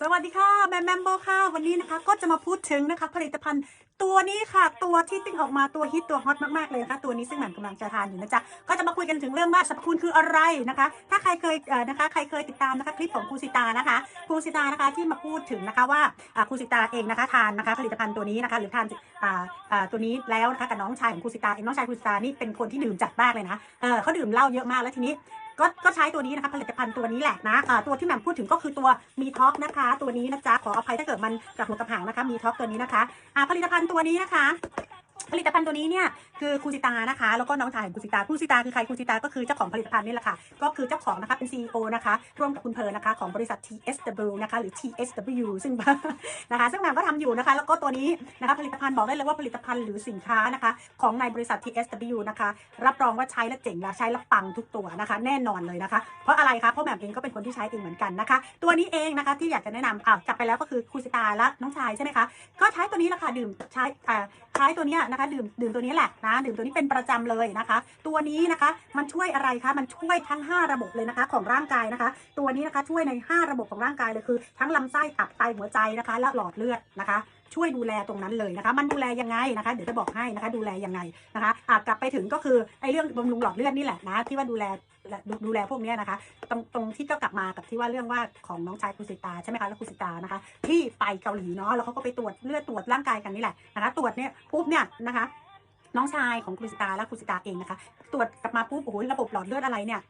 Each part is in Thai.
สวัสดีค่ะแมมแมมโบค่ะ วันนี้นะคะก็จะมาพูดถึงนะคะผลิตภัณฑ์ตัวนี้ค่ะตัวที่ติ้งออกมาตัวฮิตตัวฮอตมากๆเลยนะคะตัวนี้ซึ่งแหม่มกำลังจะทานอยู่นะจ๊ะก็จะมาคุยกันถึงเรื่องว่าสรรพคุณคืออะไรนะคะ ถ้าใครเคยเอ่อนะคะใครเคยติดตามนะคะคลิปของครูสิตานะคะครูสิตานะคะที่มาพูดถึงนะคะว่าอ่าครูสิตาเองนะคะทานนะคะผลิตภัณฑ์ตัวนี้นะคะหรือทานอ่าอ่าตัวนี้แล้วนะคะกับน้องชายของครูสิตาเองน้องชายครูสิตานี่เป็นคนที่ดื่มจัดมากเลยนะเออเขาดื่มเหล้าเยอะมากแล้วทีนี้ ก็ก็ใช้ตัวนี้นะคะผลิตภัณฑ์ตัวนี้แหละนะตัวที่แหม่มพูดถึงก็คือตัวมีท็อกนะคะ ตัวนี้นะจ๊ะขออภัยถ้าเกิดมันกับหัวกับหางนะคะ มีท็อกตัวนี้นะคะผลิตภัณฑ์ตัวนี้นะคะ ผลิตภัณฑ์ตัวนี้เนี่ยคือครูสิตานะคะ แล้วก็น้องชายของครูสิตาครูสิตาคือใครครูสิตาก็คือเจ้าของผลิตภัณฑ์นี่แหละค่ะก็คือเจ้าของนะคะเป็น CEO นะคะร่วมกับคุณเพร์ลนะคะของบริษัท TSW นะคะหรือ TSW ซึ่งนะคะซึ่งแหม่มก็ทำอยู่นะคะ แล้วก็ตัวนี้นะคะผลิตภัณฑ์บอกได้เลยว่าผลิตภัณฑ์หรือสินค้านะคะ ของในบริษัท TSW นะคะรับรองว่าใช้แล้วเจ๋งและใช้แล้วปังทุกตัวนะคะ แน่นอนเลยนะคะ เพราะอะไรคะเพราะแหม่มเองก็เป็นคนที่ใช้เองเหมือนกันนะคะ ตัวนี้เองนะคะที่อยากจะแนะนำอ้าวจับไปแล้วก็คือครูสิตาและน้องชายใช่ไหมคะก็ใช้ตัวนี้แหละค่ะดื่มใช้อ่าใช้ตัวเนี้ยนะคะ ดื่มดื่มตัวนี้แหละนะดื่มตัวนี้เป็นประจำเลยนะคะ ตัวนี้นะคะมันช่วยอะไรคะมันช่วยทั้ง 5 ระบบเลยนะคะของร่างกายนะคะ ตัวนี้นะคะช่วยใน 5 ระบบของร่างกายเลยคือ ทั้งลำไส้ตับไตหัวใจนะคะ และหลอดเลือดนะคะช่วยดูแลตรงนั้นเลยนะคะ มันดูแลยังไงนะคะ เดี๋ยวจะบอกให้นะคะ ดูแลยังไงนะคะอะกลับไปถึงก็คือไอ้เรื่องบำรุงหลอดเลือดนี่แหละนะที่ว่าดูแล ดูดูแลพวกนี้นะคะ ตรงตรงที่ก็กลับมากับที่ว่าเรื่องว่าของน้องชายคุณสิตาใช่ไหมคะแล้วคุณสิตานะคะ ที่ไปเกาหลีเนาะแล้วเขาก็ไปตรวจเลือดตรวจร่างกายกันนี่แหละนะคะ ตรวจเนี่ยปุ๊บเนี่ยนะคะน้องชายของคุณสิตาและคุณสิตาเองนะคะ ตรวจกลับมาปุ๊บโอ้โหระบบหลอดเลือดอะไรเนี่ย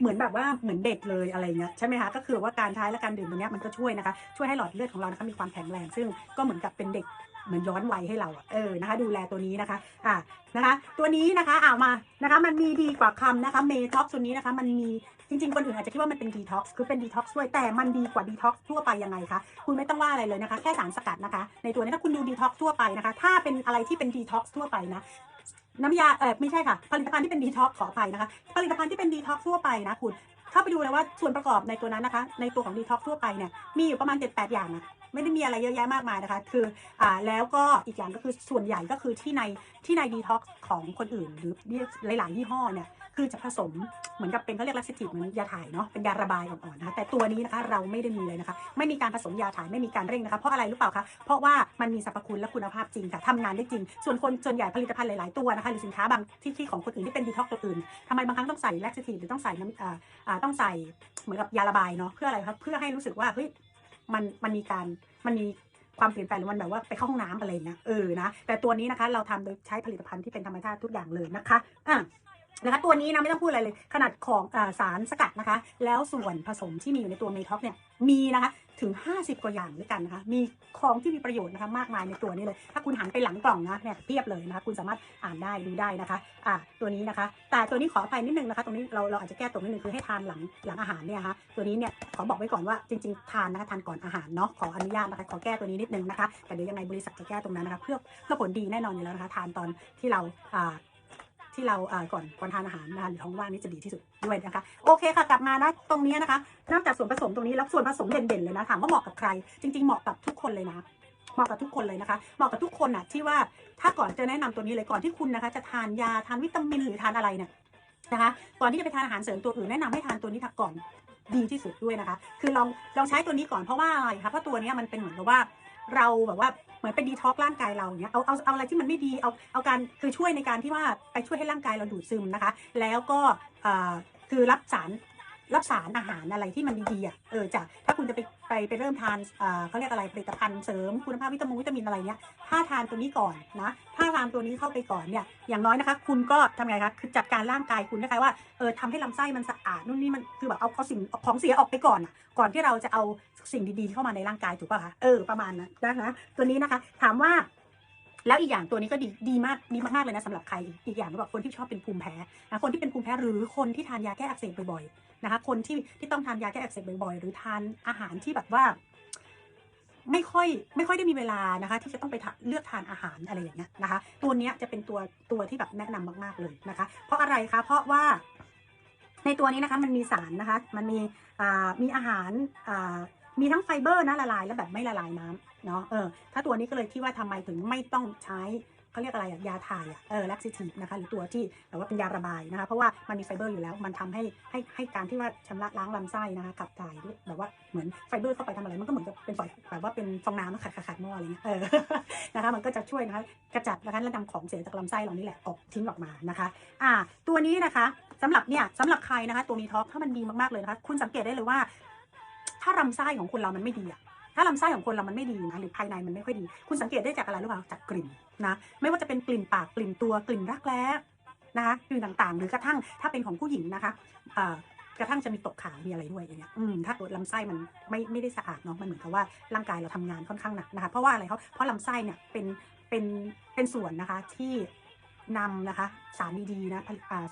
เหมือนแบบว่าเหมือนเด็กเลยอะไรเงี้ยใช่ไหมคะก็คือว่าการใช้และการดื่มตัวเนี้ยมันก็ช่วยนะคะ ช่วยให้หลอดเลือดของเรานะคะมีความแข็งแรง ซึ่งก็เหมือนกับเป็นเด็ก เหมือนย้อนวัยให้เราเออนะคะ ดูแลตัวนี้นะคะ อ่านะคะ ตัวนี้นะคะอ่ามานะคะ มันมีดีกว่าคำนะคะเมท็อกตัวนี้นะคะ มันมีจริงๆคนอื่นอาจจะคิดว่ามันเป็นดีท็อกซ์คือเป็นดีท็อกซ์ช่วยแต่มันดีกว่าดีท็อกซ์ทั่วไปยังไงคะคุณไม่ต้องว่าอะไรเลยนะคะ แค่สารสกัดนะคะ ในตัวนี้ถ้าคุณดูดีท็อกซ์ทั่วไปนะคะ ถ้าเป็นอะไรที่เป็นดีท็อกซ์ทั่วไปนะน้ำยาเออไม่ใช่ค่ะผลิตภัณฑ์ที่เป็นดีท็อกขออภัยนะคะผลิตภัณฑ์ที่เป็นดีท็อกทั่วไปนะคุณเข้าไปดูเลยว่าส่วนประกอบในตัวนั้นนะคะ ในตัวของดีท็อกทั่วไปเนี่ยมีอยู่ประมาณ 7-8 อย่างนะ ไม่ได้มีอะไรเยอะแยะมากมายนะคะ คืออ่าแล้วก็อีกอย่างก็คือส่วนใหญ่ก็คือที่ในที่ในดีท็อกของคนอื่น หรือหลาย ๆ ยี่ห้อเนี่ยคือจะผสมเหมือนกับเป็นเขาเรียกลักซิติเหมือนยาถ่ายเนาะเป็นยาระบายอ่อนๆนะคะแต่ตัวนี้นะคะเราไม่ได้มีเลยนะคะ ไม่มีการผสมยาถ่ายไม่มีการเร่งนะคะ เพราะอะไรรู้เปล่าคะเพราะว่ามันมีสรรพคุณและคุณภาพจริงค่ะทำงานได้จริง ส่วนคนส่วนใหญ่ผลิตภัณฑ์หลายๆตัวนะคะหรือสินค้าบางที่ที่ของคนอื่นที่เป็นดีท็อกตัวอื่นทำไมบางครั้งต้องใส่แลคซิติหรือต้องใส่น้ำอ่าอ่าต้องใส่เหมือนกับยาระบายเนาะเพื่ออะไรครับเพื่อให้รู้สึกว่าเฮ้ย มันมันมีการมันมีความเปลี่ยนแปลงหรือมันแบบว่าไปเข้าห้องน้ำอะไรเงี้ยเออนะแต่ตัวนี้นะคะเราทำโดยใช้ผลิตภัณฑ์ที่เป็นธรรมชาติทุกอย่างเลยนะคะอะนะคะตัวนี้นะไม่ต้องพูดอะไรเลย ขนาดของอสารสกัดนะคะ แล้วส่วนผสมที่มีอยู่ในตัวเมท็อกเนี่ยมีนะคะ ถึง 50 กว่าอย่างด้วยกันนะคะ มีของที่มีประโยชน์นะคะมากมายในตัวนี้เลย ถ้าคุณหันไปหลังกล่องนะเนี่ยเพียบเลยนะคะ คุณสามารถอ่านได้ดูได้นะคะอ่าตัวนี้นะคะ แต่ตัวนี้ขออภัยนิดนึงนะคะ ตรงนี้เราเราอาจจะแก้ตัวนิดนึงคือให้ทานหลังหลังอาหารเนี่ยนะคะตัวนี้เนี่ยขอบอกไว้ก่อนว่าจริงๆ ทานนะคะทานก่อนอาหารเนาะขออนุญาตนะคะขอแก้ตัวนี้นิดนึงนะคะแต่เดี๋ยวยังไงบริษัทจะแก้ตรงนั้นนะคะเพื่อเพื่อผลดีแน่นอนอยู่แล้วนะคะทานตอนที่เราอ่า ที่เราก่อนก่อนทานอาหารนะคะหรือท้องว่างนี่จะดีที่สุดด้วยนะคะโอเคค่ะกลับมานะตรงนี้นะคะนอกจากส่วนผสมตรงนี้แล้วส่วนผสมเด่นๆเลยนะถามว่าเหมาะกับใคร จริง ๆ เหมาะกับทุกคนเลยนะเหมาะกับทุกคนเลยนะคะ เหมาะกับทุกคนน่ะที่ว่าถ้าก่อนจะแนะนำตัวนี้เลยก่อนที่คุณนะคะ จะทานยาทานวิตามินหรือทานอะไรเนี่ยนะคะ ก่อนที่จะไปทานอาหารเสริมตัวอื่นแนะนำให้ทานตัวนี้ก่อนดีที่สุดด้วยนะคะ คือลองลองใช้ตัวนี้ก่อนเพราะว่าอะไรคะเพราะตัวนี้มันเป็นเหมือนกับว่า เราแบบว่าเหมือนเป็นดีท็อกร่างกายเราเนี่ยเอาเอาเอาอะไรที่มันไม่ดีเอาเอาการคือช่วยในการที่ว่าไปช่วยให้ร่างกายเราดูดซึมนะคะ แล้วก็คือรับสาร รับสารอาหารอะไรที่มันดีๆอะเออจากถ้าคุณจะไปไปไปเริ่มทานเอ่อเขาเรียกอะไรผลิตภัณฑ์เสริมคุณภาพวิตามินวิตามินอะไรเนี้ยถ้าทานตัวนี้ก่อนนะถ้าทานตัวนี้เข้าไปก่อนเนี่ยอย่างน้อยนะคะ คุณก็ทำไงคะคือจัดการร่างกายคุณนะคะว่าเออทำให้ลำไส้มันสะอาดนู่นนี่มันคือแบบเอาเอาสิ่งของเสียออกไปก่อนอะก่อนที่เราจะเอาสิ่งดีๆเข้ามาในร่างกายถูกป่ะคะเออประมาณนั้นนะตัวนี้นะคะ ถามว่า แล้วอีกอย่างตัวนี้ก็ดีดีมากดีมากๆเลยนะสำหรับใครอีกอย่างสำหรับคนที่ชอบเป็นภูมิแพ้นะคนที่เป็นภูมิแพ้หรือคนที่ทานยาแก้อักเสบบ่อยๆนะคะ คนที่ที่ต้องทานยาแก้อักเสบบ่อยๆ หรือทานอาหารที่แบบว่า ไม่ค่อยไม่ค่อยได้มีเวลานะคะ ที่จะต้องไปเลือกทานอาหารอะไรอย่างเงี้ยนะคะ ตัวนี้จะเป็นตัวตัวที่แบบแนะนำมากๆเลยนะคะ เพราะอะไรคะเพราะว่าในตัวนี้นะคะมันมีสารนะคะ มันมีอ่ามีอาหารอ่า มีทั้งไฟเบอร์นะละลายและแบบไม่ละลายน้ำเนาะเออถ้าตัวนี้ก็เลยที่ว่าทำไมถึงไม่ต้องใช้เขาเรียกอะไรยาถ่ายอะเออ laxative นะคะหรือตัวที่แบบว่าเป็นยาระบายนะคะเพราะว่ามันมีไฟเบอร์อยู่แล้ว มันทำให้ให้ให้การที่ว่าชำระล้างลำไส้นะคะขับถ่ายด้วยแบบว่าเหมือนไฟเบอร์เข้าไปทำอะไรมันก็เหมือนกับเป็นฝอยแบบว่าเป็นฟองน้ำขัดขัดหม้ออะไรเงี้ยเออนะคะมันก็จะช่วยนะคะกระจัดนะคะและนำของเสียจากลำไส้เรานี่แหละออกทิ้งออกมานะคะอ่าตัวนี้นะคะสำหรับเนี่ยสำหรับใครนะคะตัวมีท็อปถ้ามันดีมากๆเลยนะคะคุณสังเกตได้เลยว่า ถ้าลำไส้ของคนเรามันไม่ดีอะถ้าลำไส้ของคนเรามันไม่ดีนะหรือภายในมันไม่ค่อยดี คุณสังเกตได้จากอะไรรู้เปล่าจากกลิ่นนะไม่ว่าจะเป็นกลิ่นปากกลิ่นตัวกลิ่นรักแร้นะคะกลิ่นต่างๆ หรือกระทั่งถ้าเป็นของผู้หญิงนะคะกระทั่งจะมีตกขาวมีอะไรด้วยอย่างเงี้ยอืมถ้าตัวลำไส้มันไม่ไม่ได้สะอาดเนาะมันเหมือนกับว่าร่างกายเราทำงานค่อนข้างหนักนะคะเพราะว่าอะไรเขาเพราะลำไส้เนี่ยเป็นเป็นเป็นส่วนนะคะที่นำนะคะ สารดีๆนะ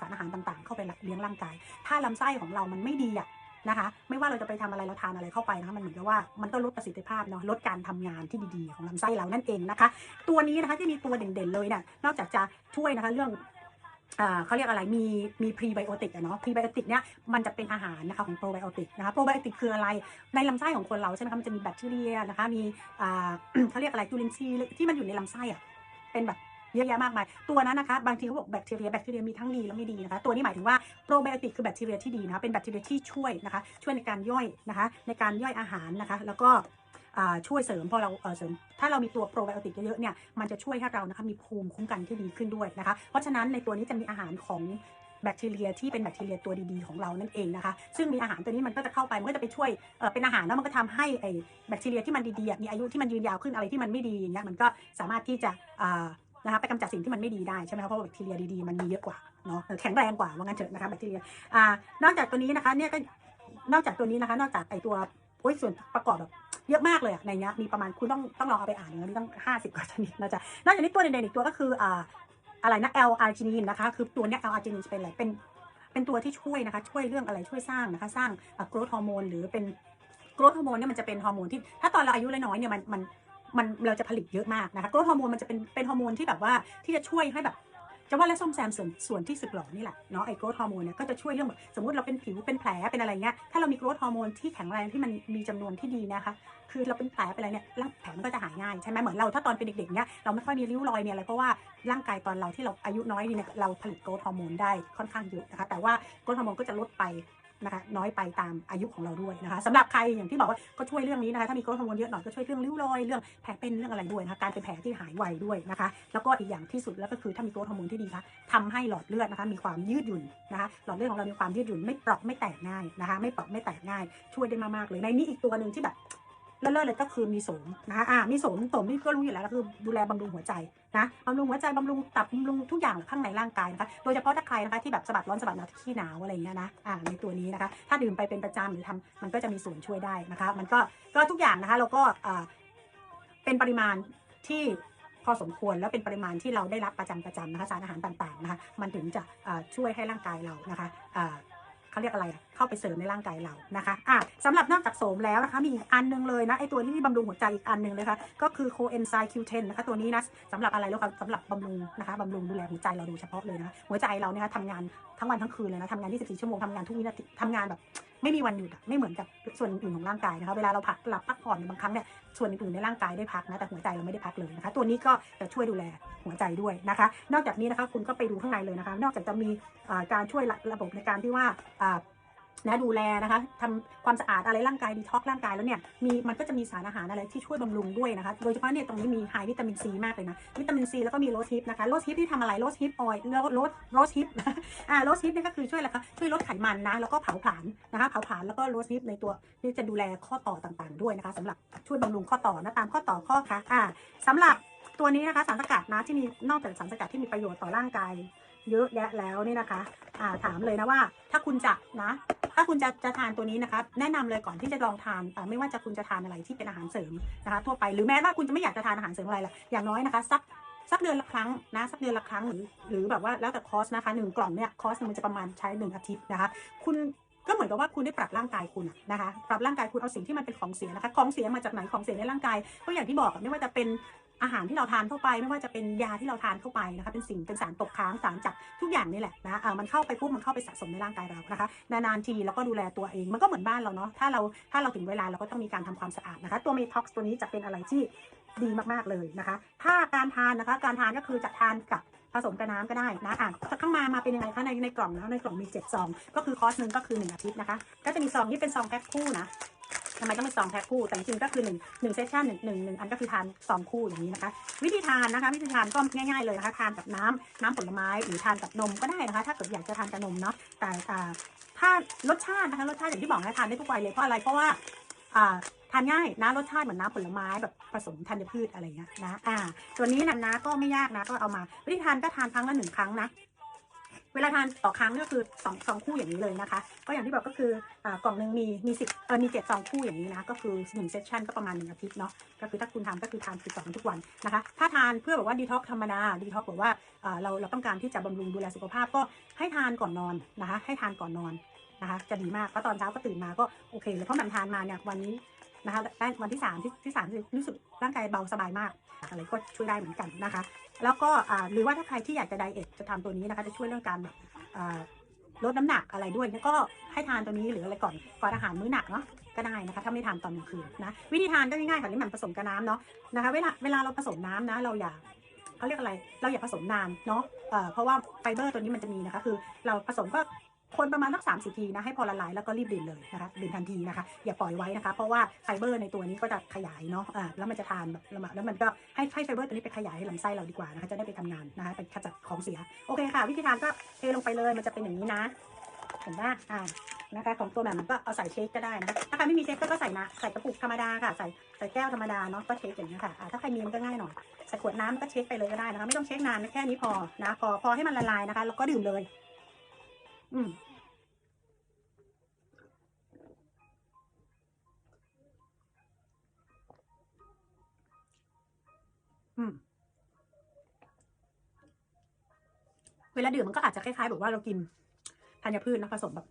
สารอาหารต่างๆ เข้าไปเลี้ยงร่างกาย ถ้าลำไส้ของเรามันไม่ดีอะ นะคะ ไม่ว่าเราจะไปทำอะไรเราทานอะไรเข้าไปนะคะมันเหมือนกับว่ามันก็ลดประสิทธิภาพเนาะลดการทำงานที่ดีๆของลำไส้เรานั่นเองนะคะ ตัวนี้นะคะที่มีตัวเด่นๆเลยเนี่ยนอกจากจะช่วยนะคะเรื่องเขาเรียกอะไร มี มีพรีไบโอติกอะเนาะ พรีไบโอติกเนี่ย มันจะเป็นอาหารนะคะของโปรไบโอติกนะคะ โปรไบโอติกคืออะไร ในลำไส้ของคนเราใช่ไหมคะ มันจะมีแบคทีเรียนะคะ มีเขาเรียกอะไรจุลินทรีย์ที่มันอยู่ในลำไส้อะเป็นแบบ เยอะแยะมากมาย ตัวนั้นนะคะ บางทีเขาบอกแบคทีเรีย แบคทีเรียมีทั้งดีและไม่ดีนะคะ ตัวนี้หมายถึงว่าโปรไบโอติกคือแบคทีเรียที่ดีนะคะ เป็นแบคทีเรียที่ช่วยนะคะ ช่วยในการย่อยนะคะ ในการย่อยอาหารนะคะ แล้วก็ช่วยเสริมพอเราเสริมถ้าเรามีตัวโปรไบโอติกเยอะๆเนี่ยมันจะช่วยให้เรานะคะมีภูมิคุ้มกันที่ดีขึ้นด้วยนะคะ เพราะฉะนั้นในตัวนี้จะมีอาหารของแบคทีเรียที่เป็นแบคทีเรียตัวดีๆของเรานั่นเองนะคะ ซึ่งมีอาหารตัวนี้มันก็จะเข้าไปมันก็จะไปช่วยเป็นอาหารแล้วมันก็ทำให้ไอ้แบคทีเรียที่มันดีๆมีอายุที่มันยืนยาวขึ้นอะไรที่มันไม่ดีอย่างเงี้ยมันก็สามารถที่จะ นะคะไปกำจัดสิ่งที่มันไม่ดีได้ใช่ไหมคะเพราะว่าแบคทีเรียดีๆมันมีเยอะกว่าเนาะแข็งแรงกว่าว่างั้นเถอะนะคะแบคทีเรียอ่านอกจากตัวนี้นะคะเนี่ยก็นอกจากตัวนี้นะคะ นอกจากไอตัวโอ้ยส่วนประกอบแบบเยอะมากเลยอะในเนี้ยมีประมาณคุณต้องต้องลองเอาไปอ่านเนื้อนี่ต้องห้าสิบกว่าชนิดนะจ๊ะนอกจากนี้ตัวเด่นๆอีกตัวก็คืออ่าอะไรนะ L อาร์จินีนนะคะคือตัวเนี้ย L อาร์จินีนเป็นอะไรเป็นเป็นตัวที่ช่วยนะคะ ช่วยเรื่องอะไรช่วยสร้างนะคะ สร้างโกรทฮอร์โมนหรือเป็นโกรทฮอร์โมนเนี่ยมันจะเป็นฮอร์โมนที่ถ้าตอนเราอายุเลยน้อยเนี่ยมันมัน มันเราจะผลิตเยอะมากนะคะโกรทฮอร์โมนมันจะเป็นเป็นฮอร์โมนที่แบบว่าที่จะช่วยให้แบบจะว่าและซ่อมแซมส่วนส่วนที่สึกหรอนี่แหละเนาะไอ้โกรทฮอร์โมนเนี่ยก็จะช่วยเรื่องแบบสมมติเราเป็นผิวเป็นแผลเป็นอะไรเงี้ยถ้าเรามีโกรทฮอร์โมนที่แข็งแรงที่มันมีจำนวนที่ดีนะคะ คือเราเป็นแผลเป็นอะไรเนี่ยร่างแผลมันก็จะหายง่ายใช่ไหมเหมือนเราถ้าตอนเป็นเด็กๆเนี่ยเราไม่ค่อยมีริ้วรอยเนี่ยอะไรเพราะว่าร่างกายตอนเราที่เราอายุน้อยเนี่ยเราผลิตโกรทฮอร์โมนได้ค่อนข้างเยอะนะคะแต่ว่าโกรทฮอร์โมนก็จะลดไป นะคะน้อยไปตามอายุของเราด้วยนะคะสำหรับใครอย่างที่บอกว่าก็ช่วยเรื่องนี้นะคะถ้ามีกรทฮอร์โมนเยอะหน่อยก็ช่วยเรื่องริ้วรอยเรื่องแผลเป็นเรื่องอะไรด้วยนะคะการเป็นแผลที่หายไวด้วยนะคะ แล้วก็อีกอย่างที่สุดแล้วก็คือถ้ามีกรทฮอร์โมนที่ดีคะทำให้หลอดเลือดนะคะมีความยืดหยุ่นนะคะหลอดเลือดของเรามีความยืดหยุ่นไม่เปราะไม่แตกง่ายนะคะ ไม่เปราะไม่แตกง่าย ช่วยได้มากๆเลยในนี้อีกตัวหนึ่งที่แบบ เลิศเลยก็คือมีสมนะคะอ่ามีสมโสมนี่ก็รู้อยู่แล้วก็คือดูแลบำรุงหัวใจนะบำรุงหัวใจบำรุงตับบำรุงทุกอย่างข้างในร่างกายนะคะโดยเฉพาะถ้าใครนะคะที่แบบสะบัดร้อนสะบัดหนาวขี้หนาวอะไรอย่างเงี้ยนะอ่าในตัวนี้นะคะ ถ้าดื่มไปเป็นประจำหรือทำมันก็จะมีส่วนช่วยได้นะคะ มันก็ก็ทุกอย่างนะคะเราก็อ่าเป็นปริมาณที่พอสมควรแล้วเป็นปริมาณที่เราได้รับประจำประจำนะคะสารอาหารต่างๆนะคะมันถึงจะช่วยให้ร่างกายเรานะคะ เขาเรียกอะไรอะเข้าไปเสริมในร่างกายเรานะคะอะสำหรับนอกจากโสมแล้วนะคะมีอีกอันหนึงเลยนะไอตัวที่บำรุงหัวใจอีกอันหนึงเลยค่ะก็คือโคเอนไซม์ Q10 นะคะตัวนี้นะสำหรับอะไรแล้วคะสำหรับบำรุงนะคะบำรุงดูแลหัวใจเราโดยเฉพาะเลยนะคะหัวใจเราเนี่ยทำงานทั้งวันทั้งคืนเลยนะทำงาน 24 ชั่วโมงทำงานทุกวินาทีทำงานแบบ ไม่มีวันหยุดไม่เหมือนกับส่วนอื่นของร่างกายนะคะเวลาเราพักหลับพักผ่อนบางครั้งเนี่ยส่วนอื่นๆในร่างกายได้พักนะแต่หัวใจเราไม่ได้พักเลยนะคะ ตัวนี้ก็จะช่วยดูแลหัวใจด้วยนะคะ นอกจากนี้นะคะคุณก็ไปดูข้างในเลยนะคะ นอกจากจะมีการช่วยระบบในการที่ว่า นะดูแลนะคะทำความสะอาดอะไรร่างกายดีท็อกร่างกายแล้วเนี่ยมีมันก็จะมีสารอาหารอะไรที่ช่วยบำรุงด้วยนะคะ โดยเฉพาะเนี่ยตรงนี้มีไฮวิตามินซีมากเลยนะ วิตามินซีแล้วก็มีโรสฮิปนะคะโรสฮิปที่ทำอะไรโรสฮิปออยล์โรสโรสฮิปอ่าโรสฮิปเนี่ยก็คือช่วยอะไรคะช่วยลดไขมันนะแล้วก็เผาผลาญนะคะเผาผลาญแล้วก็โรสฮิปในตัวนี่จะดูแลข้อต่อต่างๆ ด้วยนะคะสำหรับช่วยบำรุงข้อต่อนะตามข้อต่อข้อค่ะอ่าสำหรับตัวนี้นะคะสารสกัดนะที่มีนอกจากสารสกัดที่มีประโยชน์ต่อร่างกายเยอะแยะแล้วนี่นะคะอ่าถามเลยนะว่า ถ้าคุณจะนะ ถ้าคุณจะจะทานตัวนี้นะคะแนะนำเลยก่อนที่จะลองทานอ่ไม่ว่าจะคุณจะทานอะไรที่เป็นอาหารเสริมนะคะ ทั่วไปหรือแม้ว่าคุณจะไม่อยากจะทานอาหารเสริมอะไรล่ะอย่างน้อยนะคะสักสักเดือนละครั้งนะสักเดือนละครั้งหรือหรือแบบว่าแล้วแต่คอสนะคะหนึ่งกล่องเนี่ยคอสมันจะประมาณใช้หนึ่งอาทิตย์นะคะ คุณก็เหมือนกับว่าคุณได้ปรับร่างกายคุณนะคะ ปรับร่างกายคุณเอาสิ่งที่มันเป็นของเสียนะคะ ของเสียมาจากไหนของเสียในร่างกายก็อย่างที่บอกไม่ว่าจะเป็น อาหารที่เราทานเข้าไป ไม่ว่าจะเป็นยาที่เราทานเข้าไปนะคะเป็นสิ่งเป็นสารตกค้างสารจากทุกอย่างนี่แหละนะอ่ามันเข้าไปปุ๊บมันเข้าไปสะสมในร่างกายเรานะคะนานๆทีแล้วก็ดูแลตัวเองมันก็เหมือนบ้านเราเนาะถ้าเราถ้าเราถึงเวลาเราก็ต้องมีการทำความสะอาดนะคะ ตัวเมท็อกซ์ตัวนี้จะเป็นอะไรที่ดีมากๆเลยนะคะ ถ้าการทานนะคะการทานก็คือจะทานกับผสมกับน้ำก็ได้นะอะข้างมามาเป็นยังไงคะในในกล่องนะในกล่องมีเจ็ดซองก็คือคอร์สหนึ่งก็คือหนึ่งอาทิตย์นะคะ ก็จะมีซองที่เป็นซองแพ็คคู่นะ ทำไมต้องเป็นซองแพ็คคู่แต่จริงๆก็คือหนึ่งหนึ่งเซสชันหนึ่งหนึ่งหนึ่งอันก็คือทานซองคู่อย่างนี้นะคะ วิธีทานนะคะ วิธีทานก็ง่ายๆเลยนะคะทานกับน้ำน้ำผลไม้หรือทานกับนมก็ได้นะคะ ถ้าเกิดอยากจะทานกับนมเนาะแต่อ่ถ้ารสชาตินะคะรสชาติอย่างที่บอกนะทานได้ทุกวัยเลยเพราะอะไรเพราะว่าอ่าทานง่ายนะรสชาติเหมือนน้ำผลไม้แบบผสมธัญพืชอะไรเงี้ยนะอ่าตัวนี้นะนะก็ไม่ยากนะก็เอามาวิธีทานก็ทานครั้งละหนึ่งครั้งนะ เวลาทานต่อครั้งก็คือสองสองคู่อย่างนี้เลยนะคะ ก็อย่างที่บอกก็คืออ่ากล่องหนึ่งมีมีสิบเออมีเจ็ดซองคู่อย่างนี้นะก็คือหนึ่งเซสชันก็ประมาณหนึ่งอาทิตย์เนาะก็คือถ้าคุณทำก็คือทานคือสองทุกวันนะคะ ถ้าทานเพื่อแบบว่าดีท็อกธรรมดาดีท็อกบอกว่าอ่าเราเราต้องการที่จะบำรุงดูแลสุขภาพก็ให้ทานก่อนนอนนะคะ ให้ทานก่อนนอนนะคะ จะดีมากเพราะตอนเช้าก็ตื่นมาก็โอเคเลยเพราะมันทานมาเนี่ยวันนี้ นะคะได้วันที่สามที่ที่สามรู้สึกร่างกายเบาสบายมากอะไรก็ช่วยได้เหมือนกันนะคะ แล้วก็หรือว่าถ้าใครที่อยากจะไดเอทจะทำตัวนี้นะคะจะช่วยเรื่องการแบบลดน้ำหนักอะไรด้วยก็ให้ทานตัวนี้หรืออะไรก่อนก่อนอาหารมื้อหนักเนาะก็ได้นะคะถ้าไม่ทานตอนกลางคืนนะวิธีทานก็ง่ายๆค่ะนี่มันผสมกับน้ำเนาะนะคะเวลาเวลาเราผสมน้ำนะ เราอย่าเขาเรียกอะไร เราอย่าผสมนานเนาะเพราะว่าไฟเบอร์ตัวนี้มันจะมีนะคะ คือเราผสมก็ คนประมาณสักสามสิบทีนะให้พอละลายแล้วก็รีบดื่มเลยนะคะดื่มทันทีนะคะ อย่าปล่อยไว้นะคะ เพราะว่าไฟเบอร์ในตัวนี้ก็จะขยายเนาะอ่าแล้วมันจะทานแบบแล้วมันก็ให้ให้ไฟเบอร์ตัวนี้ไปขยายให้ลำไส้เราดีกว่านะคะจะได้ไปทำงานนะคะไปขจัดของเสียโอเคค่ะ วิธีทานก็เทลงไปเลยมันจะเป็นอย่างนี้นะเห็นป่ะอ่านะคะของตัวแบบมันก็เอาใส่เชคก็ได้นะคะถ้าใครไม่มีเชคก็ใส่นะใส่กระปุกธรรมดาค่ะใส่ใส่แก้วธรรมดาเนาะก็เชคอย่างนี้ค่ะถ้าใครมีมันก็ง่ายหน่อยใส่ขวดน้ำก็เชคไปเลยก็ได้นะคะไม่ต้องเชคนานแค่นี้พอนะพอพอให้มันละลายนะคะแล้วก็ดื่มเลย อืมอืมเวลาดื่มมันก็อาจจะคล้ายๆแบบว่าเรากินธัญพืชนะผสมแบบ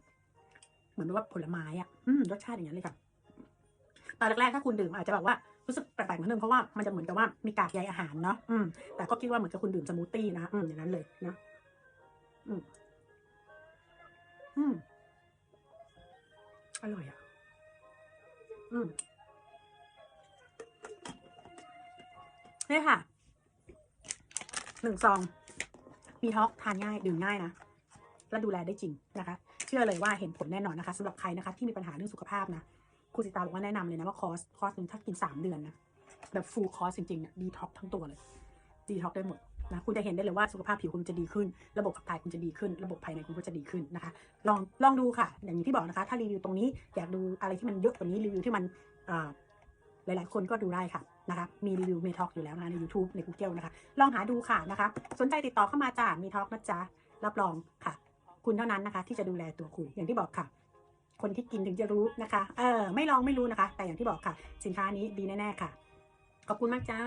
เหมือนว่าผลไม้อะ อืมรสชาติอย่างนั้นเลยค่ะตอนแรกๆถ้าคุณดื่มอาจจะแบบว่ารู้สึกแปลกๆนิดนึงเพราะว่ามันจะเหมือนกับว่ามีกากใยอาหารเนาะอืมแต่ก็คิดว่าเหมือนกับคุณดื่มสมูทตี้นะอืมอย่างนั้นเลยนะอืม อืม อร่อยอะ อืมนี่ค่ะ หนึ่งซอง มีท็อกทานง่าย ดื่มง่ายนะ และดูแลได้จริงนะคะ เชื่อเลยว่าเห็นผลแน่นอนนะคะสำหรับใครนะคะ ที่มีปัญหาเรื่องสุขภาพนะคุณสิตาบอกว่าแนะนำเลยนะว่าคอร์สคอร์สหนึ่งถ้ากิน3เดือนนะ แบบฟูลคอร์สจริงๆเนี่ยดีท็อกทั้งตัวเลย ดีท็อกได้หมด นะคุณจะเห็นได้เลยว่าสุขภาพผิวคุณจะดีขึ้น ระบบขับถ่ายคุณจะดีขึ้น ระบบภายในคุณก็จะดีขึ้นนะคะ ลองลองดูค่ะ อย่างที่บอกนะคะ ถ้ารีวิวตรงนี้อยากดูอะไรที่มันเยอะกว่านี้รีวิวที่มันอ่าหลาย ๆ คนก็ดูได้ค่ะนะคะมีรีวิวเมท็อกอยู่แล้วนะคะใน YouTube ใน Google นะคะ ลองหาดูค่ะนะคะ สนใจติดต่อเข้ามาจ้ามีท็อกนะจ๊ะรับรองค่ะ คุณเท่านั้นนะคะ ที่จะดูแลตัวคุณอย่างที่บอกค่ะ คนที่กินถึงจะรู้นะคะเออไม่ลองไม่รู้นะคะ แต่อย่างที่บอกค่ะ สินค้านี้ดีแน่ๆค่ะ ขอบคุณมากจ้า